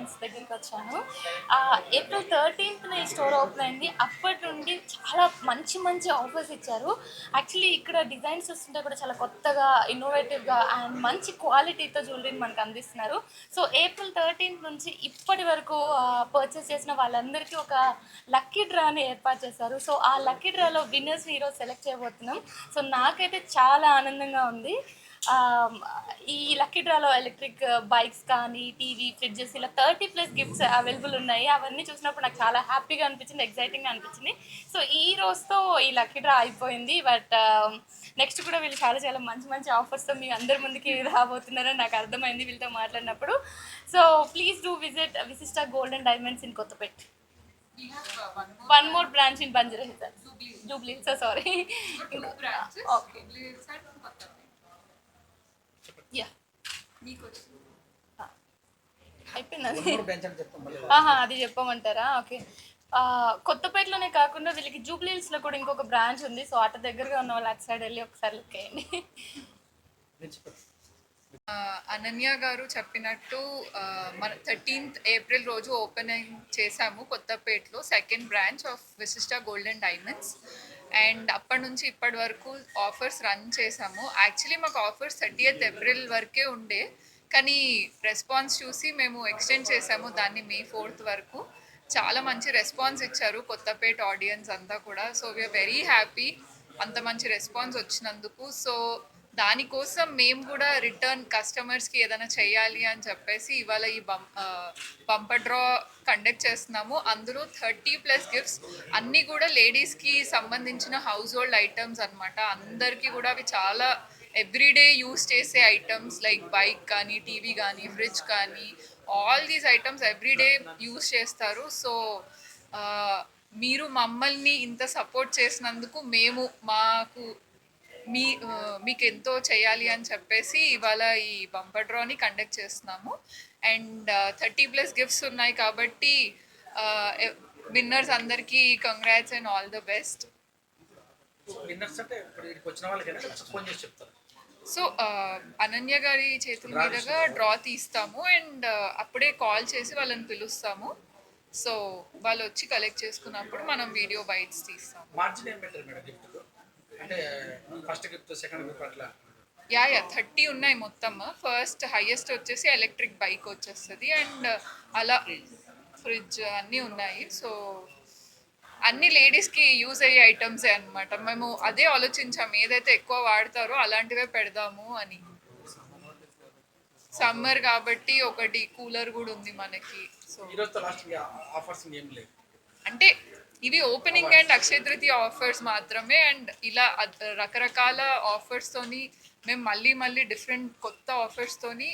Friends దగ్గరికి వచ్చాను. April థర్టీన్త్న ఈ స్టోర్ ఓపెన్ అయింది. అప్పటి నుండి చాలా మంచి మంచి ఆఫర్స్ ఇచ్చారు. యాక్చువల్లీ ఇక్కడ డిజైన్స్ వస్తుంటే కూడా చాలా కొత్తగా ఇన్నోవేటివ్గా అండ్ మంచి క్వాలిటీతో జ్యువెలరీని మనకు అందిస్తున్నారు. సో ఏప్రిల్ థర్టీన్త్ నుంచి ఇప్పటి వరకు పర్చేస్ చేసిన వాళ్ళందరికీ ఒక లక్కీ డ్రాని ఏర్పాటు చేశారు. సో ఆ లక్కీ డ్రాలో విన్నర్స్ ఈరోజు సెలెక్ట్ చేయబోతున్నాం. సో నాకైతే చాలా ఆనందంగా ఉంది. ఈ లక్కీ డ్రాలో ఎలక్ట్రిక్ బైక్స్ కానీ టీవీ ఫ్రిడ్జెస్ ఇలా థర్టీ ప్లస్ గిఫ్ట్స్ అవైలబుల్ ఉన్నాయి. అవన్నీ చూసినప్పుడు నాకు చాలా హ్యాపీగా అనిపించింది ఎక్సైటింగ్గా అనిపించింది. సో ఈ రోజుతో ఈ లక్కీ డ్రా అయిపోయింది. బట్ నెక్స్ట్ కూడా వీళ్ళు చాలా చాలా మంచి మంచి ఆఫర్స్తో మీ అందరి ముందుకి రాబోతున్నారని నాకు అర్థమైంది వీళ్ళతో మాట్లాడినప్పుడు. So please do visit Vishishta gold and diamonds in Kothapet one more branch in Banjara Hills Jubilee. Jubilee so sorry two యా వచ్చింది అయిపోయింది? అది చెప్పమంటారా? ఓకే. ఆ, కొత్తపేటలోనే కాకుండా వీళ్ళకి జూబ్లీ హిల్స్లో కూడా ఇంకొక బ్రాంచ్ ఉంది. సో అటు దగ్గరగా ఉన్న వాళ్ళు అటు సైడ్ వెళ్ళి ఒకసారి లుక్ ఆ, అనన్య గారు చెప్పినట్టు మన థర్టీన్త్ ఏప్రిల్ రోజు ఓపెనింగ్ చేశాము కొత్తపేటలో. Second branch of Vishishta gold and diamonds. And అప్పటి నుంచి ఇప్పటి వరకు ఆఫర్స్ రన్ చేసాము యాక్చువల్లీ మాకు ఆఫర్స్ థర్టీయత్ ఏప్రిల్ వరకే ఉండే కానీ రెస్పాన్స్ చూసి మేము ఎక్స్టెండ్ చేసాము దాన్ని మే ఫోర్త్ వరకు. చాలా మంచి రెస్పాన్స్ ఇచ్చారు కొత్తపేట ఆడియన్స్ అంతా కూడా. సో వీఆర్ వెరీ హ్యాపీ అంత మంచి రెస్పాన్స్ వచ్చినందుకు. సో దానికోసం మేము కూడా రిటర్న్ కస్టమర్స్కి ఏదైనా చేయాలి అని చెప్పేసి ఇవాళ ఈ బం బంపర్ డ్రా కండక్ట్ చేస్తున్నాము. అందులో థర్టీ ప్లస్ గిఫ్ట్స్ అన్నీ కూడా లేడీస్కి సంబంధించిన హౌస్ హోల్డ్ ఐటమ్స్ అనమాట అందరికీ కూడా అవి చాలా ఎవ్రీడే యూస్ చేసే ఐటమ్స్ లైక్ బైక్ కానీ టీవీ కానీ ఫ్రిడ్జ్ కానీ all these items everyday use చేస్తారు. సో మీరు మమ్మల్ని ఇంత సపోర్ట్ చేసినందుకు మేము మాకు మీ మీకు ఎంతో చేయాలి అని చెప్పేసి ఇవాళ ఈ బంపర్ డ్రాని కండక్ట్ చేస్తున్నాము. అండ్ థర్టీ ప్లస్ గిఫ్ట్స్ ఉన్నాయి కాబట్టి విన్నర్స్ అందరికీ congrats and all the best. So Ananya గారి చేతుల మీదుగా డ్రా తీస్తాము. అండ్ అప్పుడే కాల్ చేసి వాళ్ళని పిలుస్తాము. సో వాళ్ళు వచ్చి కలెక్ట్ చేసుకున్నప్పుడు మనం వీడియో బైట్స్ తీస్తాము మార్జిన్ ఏం పెట్టారు మేడం గిఫ్ట్ అంటే ఫస్ట్ గిఫ్ట్ సెకండ్ గిఫ్ట్ అట్లా? యా యా థర్టీ ఉన్నాయి మొత్తం. ఫస్ట్ హైయెస్ట్ వచ్చేసి ఎలక్ట్రిక్ బైక్ వచ్చేస్తుంది అండ్ అలా ఫ్రిడ్జ్ అన్నీ ఉన్నాయి. సో అన్ని లేడీస్కి యూజ్ అయ్యే ఐటమ్సే అన్నమాట. మేము అదే ఆలోచించాము ఏదైతే ఎక్కువ వాడతారో అలాంటివే పెడదాము అని. సమ్మర్ కాబట్టి ఒకటి కూలర్ కూడా ఉంది మనకి. సో అంటే ఇవి opening and Akshaya Tritiya offers మాత్రమే. అండ్ ఇలా రకరకాల ఆఫర్స్తోని మేము మళ్ళీ మళ్ళీ డిఫరెంట్ కొత్త ఆఫర్స్తోని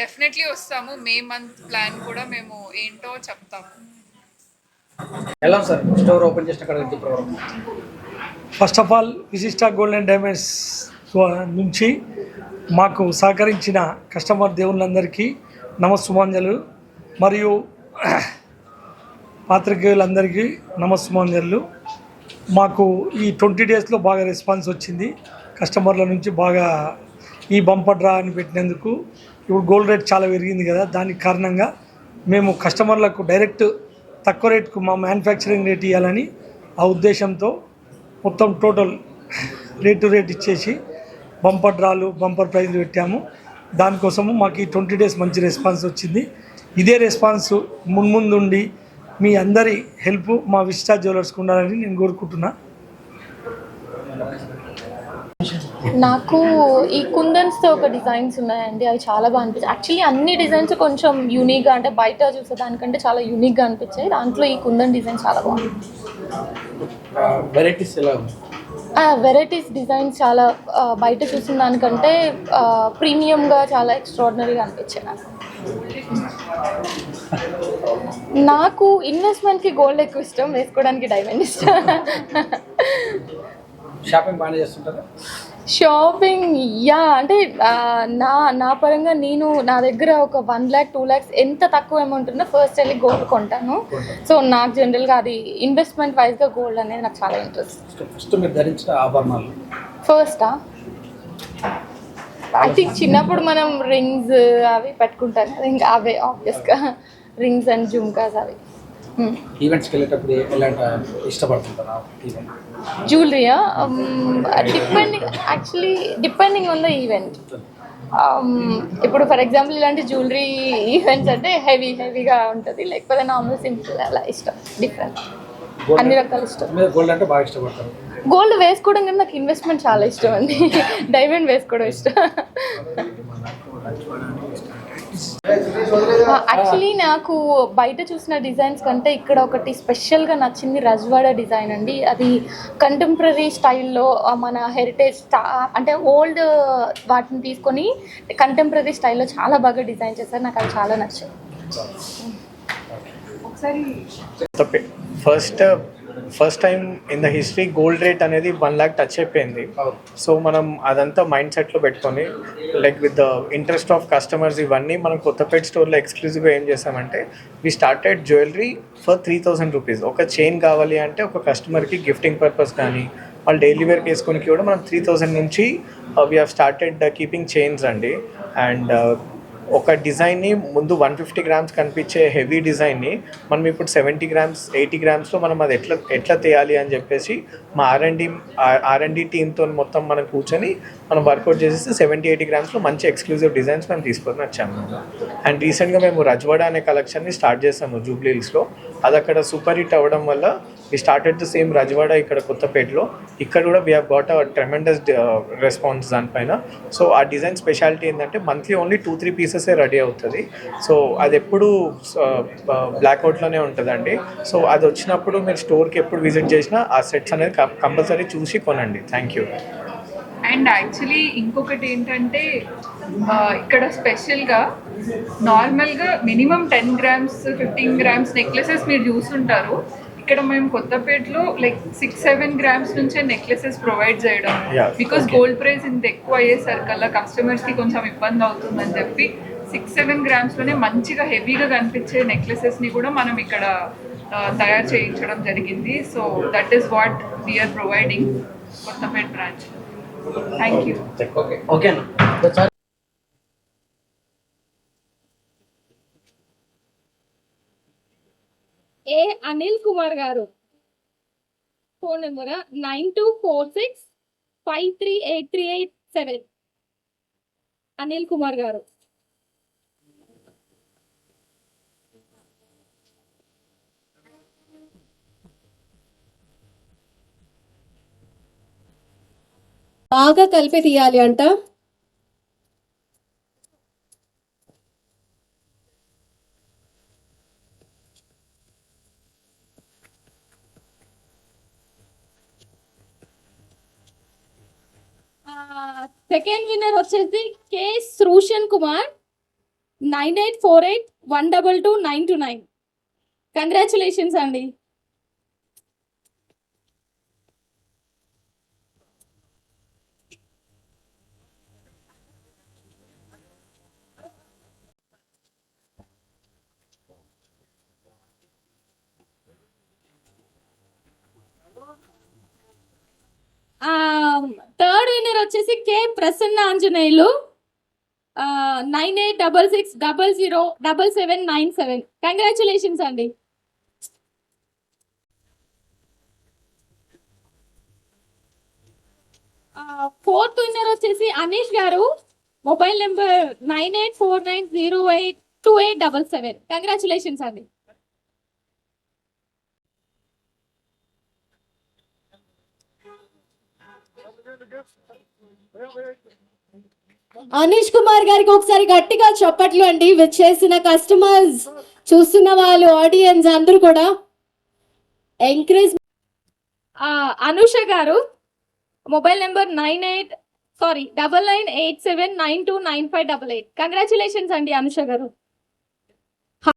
డెఫినెట్లీ వస్తాము. మే మంత్ ప్లాన్ కూడా మేము ఏంటో చెప్తాము. ఎలా సార్? స్టోర్ ఓపెన్ చేసిన first of all Vishishta gold and diamonds నుంచి మాకు సహకరించిన కస్టమర్ దేవుళ్ళందరికీ నమస్సుమాంజలు. మరియు పాత్రికేయులందరికీ నమస్సుమాంజలు మాకు ఈ ట్వంటీ డేస్లో బాగా రెస్పాన్స్ వచ్చింది. కస్టమర్ల నుంచి బాగా ఈ బంపర్ డ్రా అని పెట్టినందుకు ఇప్పుడు గోల్డ్ రేట్ చాలా పెరిగింది కదా దానికి కారణంగా మేము కస్టమర్లకు డైరెక్ట్ తక్కువ రేట్కు మా మ్యానుఫ్యాక్చరింగ్ రేట్ ఇవ్వాలని ఆ ఉద్దేశంతో మొత్తం టోటల్ రేట్ టు రేట్ ఇచ్చేసి బంపర్ డ్రాలు బంపర్ ప్రైజ్లు పెట్టాము. దానికోసము మాకు ఈ ట్వంటీ డేస్ మంచి రెస్పాన్స్ వచ్చింది. ఇదే రెస్పాన్స్ మున్ముందుండి మీ అందరి హెల్ప్ మా విస్టా జ్యువెలర్స్కి ఉండాలని నేను కోరుకుంటున్నా. నాకు ఈ కుందన్స్తో ఒక డిజైన్స్ ఉన్నాయండి అవి చాలా బాగా అనిపించాయి యాక్చువల్లీ అన్ని డిజైన్స్ కొంచెం యూనిక్గా అంటే బయట చూసే దానికంటే చాలా యూనిక్గా అనిపించాయి దాంట్లో ఈ కుందన్ డిజైన్ చాలా బాగుంది. వెరైటీస్ ఎలా ఉంది వెరైటీస్ డిజైన్స్ చాలా బయట చూసిన దానికంటే ప్రీమియంగా చాలా ఎక్స్ట్రాడినరీగా అనిపించాయి నాకు. నాకు ఇన్వెస్ట్మెంట్కి గోల్డ్ ఎక్కువ ఇష్టం వేసుకోవడానికి డైమండ్ ఇష్టం. షాపింగ్ బాగానే చేస్తుంటారా? షాపింగ్ యా అంటే నా నా పరంగా నేను నా దగ్గర ఒక వన్ ల్యాక్ టూ ల్యాక్స్ ఎంత తక్కువ అమౌంట్ ఉన్నా ఫస్ట్ వెళ్ళి గోల్డ్ కొంటాను. సో నాకు జనరల్గా అది ఇన్వెస్ట్మెంట్ వైజ్గా గోల్డ్ అనేది నాకు చాలా ఇంట్రెస్ట్ ఫస్ట్ మీరు ధరించిన ఆభరణాలు? ఫస్టా ఐ థింక్ చిన్నప్పుడు మనం రింగ్స్ అవి పెట్టుకుంటాం కదా ఇంకా అవే ఆబ్వియస్గా రింగ్స్ అండ్ జుమ్కాస్ అవి. Hmm. ఈవెంట్స్కి వెళ్ళేటప్పుడు ఎలాంటి ఇష్టపడుతుంటారా జ్యువెలరీయా depending actually depending on the event ఇప్పుడు ఫర్ ఎగ్జాంపుల్ ఇలాంటి జ్యువెలరీ ఈవెంట్స్ అంటే హెవీ హెవీగా ఉంటుంది. లేకపోతే నార్మల్ సింపుల్ అలా ఇష్టం డిఫరెంట్ అన్ని రకాల ఇష్టం. గోల్డ్ అంటే బాగా ఇష్టపడతారు. గోల్డ్ వేసుకోవడం కన్నా నాకు ఇన్వెస్ట్మెంట్ చాలా ఇష్టం అండి. డైమండ్ వేసుకోవడం ఇష్టం. యాక్చువల్లీ నాకు బయట చూసిన డిజైన్స్ కంటే ఇక్కడ ఒకటి స్పెషల్గా నచ్చింది రజ్వాడ డిజైన్ అండి. అది కంటెంపరీ స్టైల్లో మన హెరిటేజ్ అంటే ఓల్డ్ వాటిని తీసుకొని కంటెంపరీ స్టైల్లో చాలా బాగా డిజైన్ చేశారు. నాకు అది చాలా నచ్చింది. First first time in the history gold rate అనేది వన్ ల్యాక్ టచ్ అయిపోయింది. సో మనం అదంతా మైండ్ సెట్లో పెట్టుకొని like with the interest of customers ఇవన్నీ మనం కొత్తపేట స్టోర్లో ఎక్స్క్లూజివ్గా ఏం చేసామంటే we started jewellery for three thousand rupees ఒక చైన్ కావాలి అంటే ఒక కస్టమర్కి గిఫ్టింగ్ పర్పస్ కానీ వాళ్ళు డైలీ వేర్కి వేసుకోనికి కూడా మనం త్రీ థౌసండ్ నుంచి we have started keeping chains అండి. అండ్ ఒక డిజైన్ని ముందు వన్ ఫిఫ్టీ గ్రామ్స్ కనిపించే హెవీ డిజైన్ని మనం ఇప్పుడు సెవెంటీ గ్రామ్స్ ఎయిటీ గ్రామ్స్లో మనం అది ఎట్లా ఎట్లా తీయాలి అని చెప్పేసి మా ఆర్ఎండి ఆర్ఎండి టీంతో మొత్తం మనం కూర్చొని మనం వర్కౌట్ చేసేసి సెవెంటీ ఎయిటీ గ్రామ్స్లో మంచి ఎక్స్క్లూజివ్ డిజైన్స్ మేము తీసుకొని వచ్చాము అండ్ రీసెంట్గా మేము రజ్వాడ అనే కలెక్షన్ని స్టార్ట్ చేసాము జూబ్లీహిల్స్లో. అది అక్కడ సూపర్ హిట్ అవ్వడం వల్ల we started the same Rajwada ఇక్కడ కొత్తపేటలో. ఇక్కడ కూడా we have got a tremendous response దానిపైన సో ఆ డిజైన్ స్పెషాలిటీ ఏంటంటే మంత్లీ ఓన్లీ టూ త్రీ పీసెసే రెడీ అవుతుంది. సో అది ఎప్పుడు బ్లాక్అవుట్లోనే uh, uh, ఉంటుందండి. సో అది వచ్చినప్పుడు మీరు స్టోర్కి ఎప్పుడు విజిట్ చేసినా ఆ సెట్స్ అనేది కంపల్సరీ చూసి కొనండి. థ్యాంక్ యూ అండ్ యాక్చువల్లీ ఇంకొకటి ఏంటంటే ఇక్కడ స్పెషల్గా నార్మల్గా minimum ten grams fifteen grams necklaces మీరు చూస్తుంటారు ఇక్కడ మేము కొత్తపేటలో లైక్ సిక్స్ సెవెన్ గ్రామ్స్ నుంచే నెక్లెసెస్ ప్రొవైడ్ చేయడం. బికాస్. గోల్డ్ ప్రైస్ ఇంత ఎక్కువ అయ్యేసరికల్లా కస్టమర్స్కి కొంచెం ఇబ్బంది అవుతుందని చెప్పి సిక్స్ సెవెన్ గ్రామ్స్లోనే మంచిగా హెవీగా కనిపించే నెక్లెసెస్ని కూడా మనం ఇక్కడ తయారు చేయించడం జరిగింది. So that is what we are providing Kothapeta branch thank you okay A Anil Kumar garu. Phone number nine two four six five three eight three eight seven Anil Kumar garu. బాగా కలిపి తీయాలి అంట. Second winner వచ్చేసి K Srishan Kumar nine eight four eight one double two nine two nine congratulations అండి పేరు వచ్చేసి K Prasanna Anjaneyulu nine eight double six double zero double seven nine seven. Congratulations అండి. Fourth winner వచ్చేసి Anish garu. Mobile number nine eight four nine zero eight two eight double seven. Congratulations అండి. అనీష్ కుమార్ గారికి ఒకసారి గట్టిగా చప్పట్లు అండి. చేసిన customers చూస్తున్న వాళ్ళు ఆడియన్స్ అందరూ కూడా encourage Anusha garu mobile number nine eight sorry double nine eight seven nine two nine five double eight. Congratulations అండి అనుష గారు.